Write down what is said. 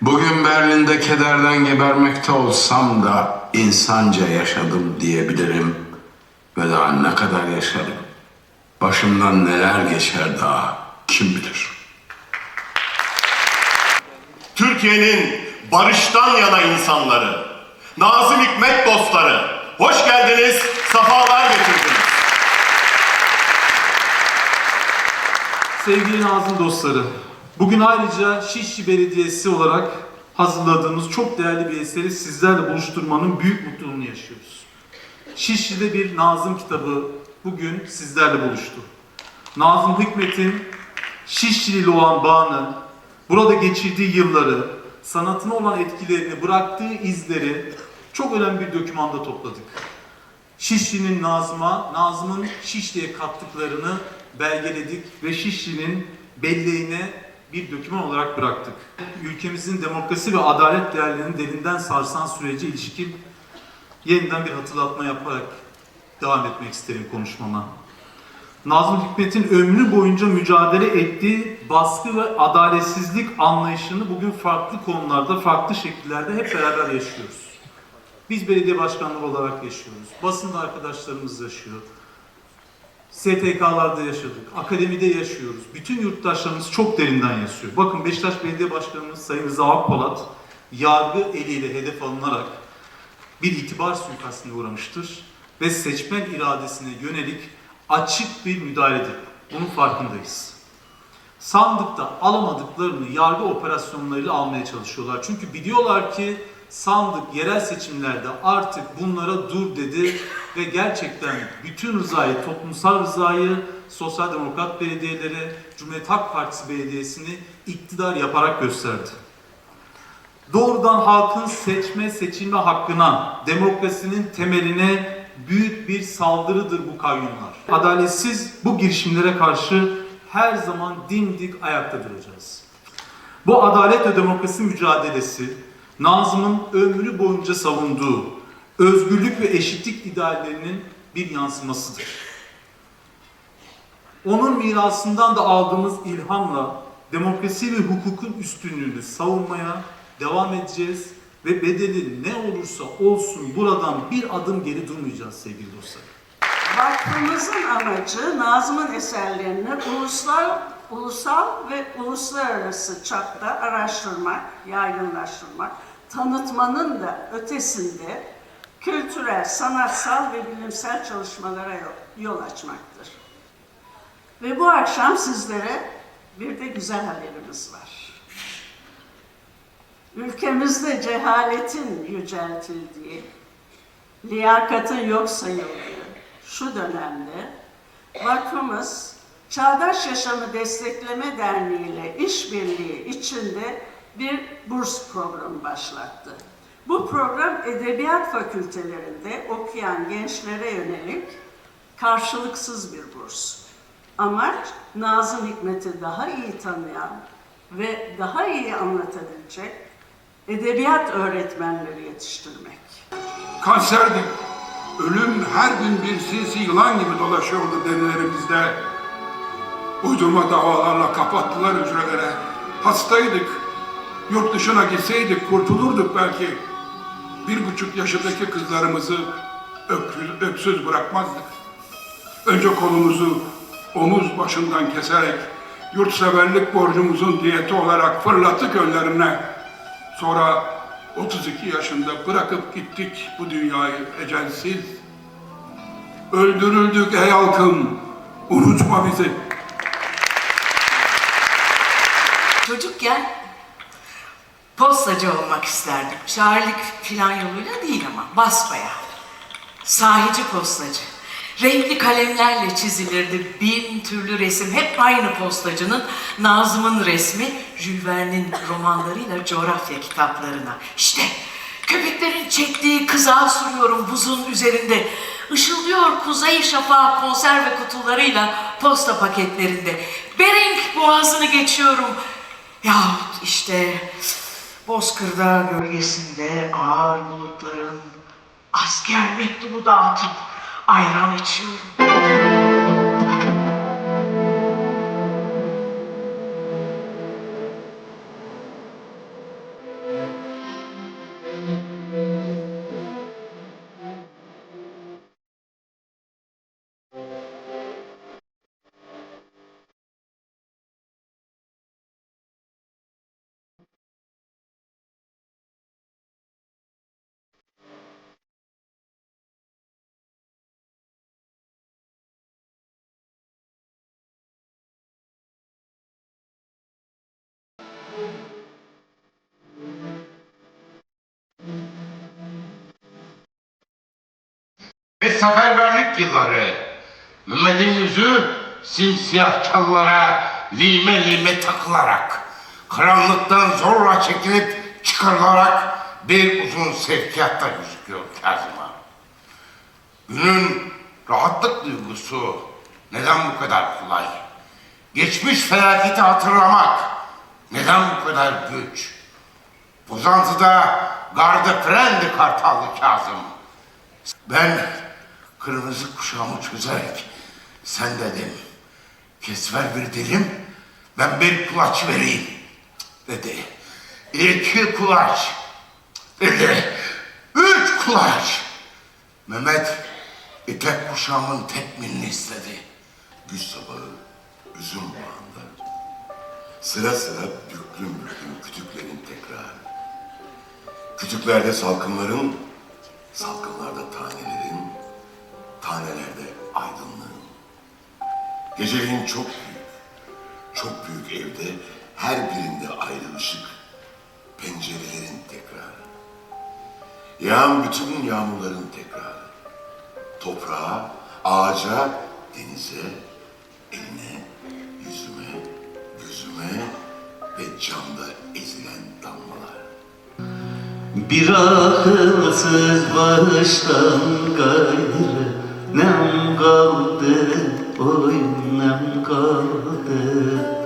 Bugün Berlin'de kederden gebermekte olsam da insanca yaşadım diyebilirim. Ve daha ne kadar yaşarım. Başımdan neler geçer daha kim bilir. Türkiye'nin barıştan yana insanları, Nazım Hikmet dostları, hoş geldiniz, safalar getirdiniz. Sevgili Nazım dostları, bugün ayrıca Şişli Belediyesi olarak hazırladığımız çok değerli bir eseri sizlerle buluşturmanın büyük mutluluğunu yaşıyoruz. Şişli'de bir Nazım kitabı bugün sizlerle buluştu. Nazım Hikmet'in Şişli ile olan bağını, burada geçirdiği yılları, sanatına olan etkilerini, bıraktığı izleri çok önemli bir dokümanda topladık. Şişli'nin Nazım'a, Nazım'ın Şişli'ye kattıklarını belgeledik ve Şişli'nin belleğine bir doküman olarak bıraktık. Ülkemizin demokrasi ve adalet değerlerini derinden sarsan sürece ilişkin yeniden bir hatırlatma yaparak devam etmek isterim konuşmama. Nazım Hikmet'in ömrü boyunca mücadele ettiği baskı ve adaletsizlik anlayışını bugün farklı konularda, farklı şekillerde hep beraber yaşıyoruz. Biz belediye başkanları olarak yaşıyoruz. Basında arkadaşlarımız yaşıyor. STK'larda yaşadık. Akademide yaşıyoruz. Bütün yurttaşlarımız çok derinden yaşıyor. Bakın Beşiktaş Belediye Başkanımız Sayın Rıza Akpolat yargı eliyle hedef alınarak bir itibar suikastine uğramıştır ve seçmen iradesine yönelik açık bir müdahaledir. Bunun farkındayız. Sandıkta alamadıklarını yargı operasyonlarıyla almaya çalışıyorlar. Çünkü biliyorlar ki sandık yerel seçimlerde artık bunlara dur dedi ve gerçekten bütün rızayı, toplumsal rızayı, sosyal demokrat belediyeleri, Cumhuriyet Halk Partisi belediyesini iktidar yaparak gösterdi. Doğrudan halkın seçme seçilme hakkına, demokrasinin temeline büyük bir saldırıdır bu kayyumlar. Adaletsiz bu girişimlere karşı her zaman dimdik ayakta duracağız. Bu adalet ve demokrasi mücadelesi Nazım'ın ömrü boyunca savunduğu özgürlük ve eşitlik ideallerinin bir yansımasıdır. Onun mirasından da aldığımız ilhamla demokrasi ve hukukun üstünlüğünü savunmaya devam edeceğiz ve bedeli ne olursa olsun buradan bir adım geri durmayacağız sevgili dostlar. Vakfımızın amacı Nazım'ın eserlerini ulusal, ulusal ve uluslararası çapta araştırmak, yaygınlaştırmak, tanıtmanın da ötesinde kültürel, sanatsal ve bilimsel çalışmalara yol, açmaktır. Ve bu akşam sizlere bir de güzel haberimiz var. Ülkemizde cehaletin yüceltildiği, liyakatın yok sayıldığı şu dönemde vakfımız Çağdaş Yaşamı Destekleme Derneği ile işbirliği içinde bir burs programı başlattı. Bu program edebiyat fakültelerinde okuyan gençlere yönelik karşılıksız bir burs. Amaç Nazım Hikmet'i daha iyi tanıyan ve daha iyi anlatabilecek edebiyat öğretmenleri yetiştirmek. Kanserdik. Ölüm her gün bir sinsi yılan gibi dolaşıyordu derilerimizde. Uydurma davalarla kapattılar hücrelere. Hastaydık. Yurt dışına gitseydik kurtulurduk belki. Bir buçuk yaşındaki kızlarımızı öksüz, öksüz bırakmazdık. Önce kolumuzu omuz başından keserek yurtseverlik borcumuzun diyeti olarak fırlattık önlerine. Sonra 32 yaşında bırakıp gittik bu dünyayı ecelsiz. Öldürüldük ey halkım, unutma bizi. Çocukken postacı olmak isterdim. Şairlik filan yoluyla değil ama basbaya. Sahici postacı. Renkli kalemlerle çizilirdi bin türlü resim. Hep aynı postacının Nazım'ın resmi, Jules Verne'in romanlarıyla coğrafya kitaplarına. İşte köpeklerin çektiği kızağı sürüyorum buzun üzerinde. Işıldıyor kuzey şafağı konserve kutularıyla posta paketlerinde. Bering boğazını geçiyorum. Yahut işte Bozkır'da gölgesinde ağır bulutların asker mektubu dağıtıp ayran içiyorum. Ve seferberlik yılları. Mehmet'in yüzü simsiyah çallara lime lime takılarak, karanlıktan zorla çekilip çıkarılarak bir uzun sevkiyatta gözüküyor Kazım'a. Günün rahatlık duygusu neden bu kadar kolay? Geçmiş felaketi hatırlamak neden bu kadar güç? Uzantıda garda frendi kartallı Kazım. Ben kırmızı kuşağımı çözerek sen dedim. Kesver bir dilim ben bir kulaç vereyim dedi. İki kulaç dedi. Üç kulaç. Mehmet ipek kuşağımın tekmilini istedi. Güç sabahı, üzüm bağında. Sıra sıra büklüm büklüm kütüklerin tekrarı. Kütüklerde salkımların, salkımlarda tanelerin, tanelerde aydınlığın. Geceliğin çok büyük, çok büyük evde her birinde ayrı ışık, pencerelerin tekrarı. Yağan bütün yağmurların tekrarı. Toprağa, ağaca, denize, eline, yüzüme, gözüme ve camda ezilen damlalar. Bir akılsız baştan gayrı Nem kaldı, oy nem kaldı